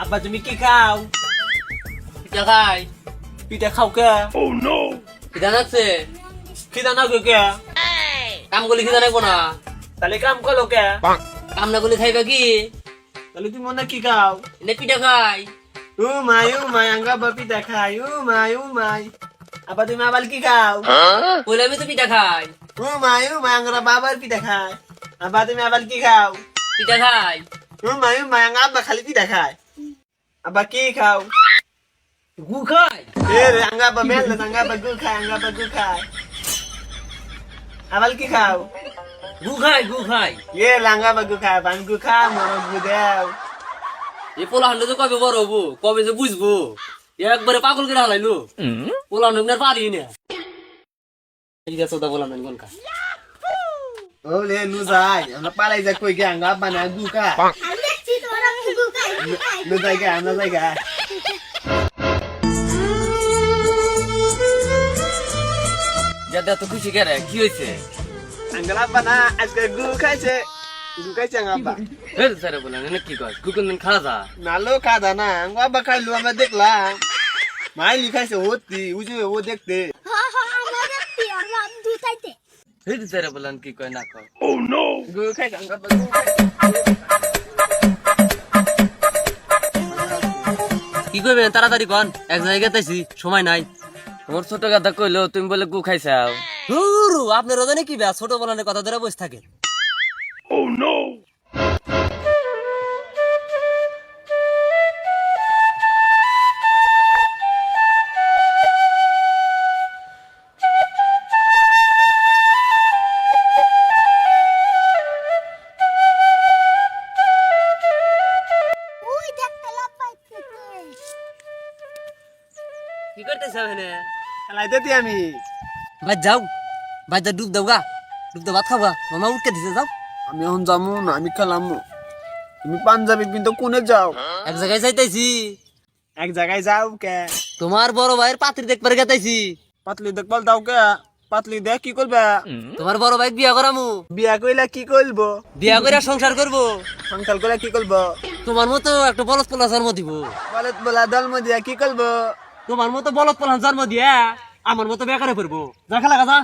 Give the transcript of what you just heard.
আব্বা তুমি কি খাও? পিঠা খাই। পিঠা খাও কে? পিঠা নাকছে খিদা না কে? কাম করলে খিদা নাকবো না। তাহলে কাম করো কে? কাম না করলে খাইবা কি? তাহলে তুমি মনে কি খাও? এনে পিঠা খাই। ও মাই ও মাই আঙ্গা বা পিঠা খাই ও মাই ও মাই। আব্বা তুমি আবার কি খাও? বলে আমি তো পিঠা খাই। ও মাই ও মাই আঙ্গা বাবার পিঠা খায়। আব্বা তুমি আবার কি খাও? পিঠা খাই। ও মাই ও মাই আঙ্গা আব্বা খালি পিঠা খায়। আব্বা কি খাও গু খাই এ রে আঙ্গা বা মেল আঙ্গা বা গু খায় আঙ্গা বা গু খায় আবার কি খাও গু খাই গু খাই এ লাঙ্গা বা গু খায় বান গু খা মর গু দেও এই পোলা হান্ডে তো কবে বড় হব কবে যে বুঝব একবারে পাগল করে হালাইলো পোলা হান্ডে পারি না ঠিক আছে ওটা বললাম না গনকা ও লে নু যাই আমরা পালাই যা কই গে আঙ্গা আব্বা না গু খা নু গে আমরা যাই গে যাতে এত খুশি কে রে কি হয়েছে আঙ্গা আব্বা না আজকে গু খাইছে গু খাইছে আব্বা ফের স্যার বললাম না কি কর কুকুন দিন খাওয়া যা নালো খাদা না আঙ্গা আব্বা খাইলো আমরা দেখলাম মাই লিখাইছে হতি উজে ও দেখতে হা হা আমরা দেখছি আমরা দুটাইতে ফের স্যার বললাম কি কয় না কয় গু খাইছে আঙ্গা আব্বা কি করবে তাড়াতাড়ি কন। এক জায়গায় গেতেছি সময় নাই। তোমার ছোট কথা কইলো তুমি বলে গু খাইছাও? আপনার আপনি রোজনে কি ব্যা ছোট বলানের কথা ধরে বসে থাকে। ওই কি করতেছ এখানে? খেলাইতে দি আমি। ভাই যাও ভাই যা ডুব দাও গা ডুব দাও ভাত খাবা মামা উঠকে দিছে যাও। আমি এখন যাব না আমি খেলাম। তুমি পাঞ্জাবি কিন্তু কোনে যাও? এক জায়গায় যাইতেছি এক জায়গায় যাও কে? তোমার বড় ভাইয়ের পাত্রী দেখবার গেতাইছি। পাতলি দেখবাল দাও কে? পাতলি দেখ কি করবে? তোমার বড় ভাই বিয়া করামু। বিয়া কইলা কি করব? বিয়া করে সংসার করব। সংসার করে কি করব? তোমার মতো একটা বলদ পোলা জন্ম দিব। বলে বলা দল মধ্যে কি করব? তোমার মতো বলত পোলা জন্ম দিয়া আমার মতো বেকারে পড়ব। যা খেলা যা।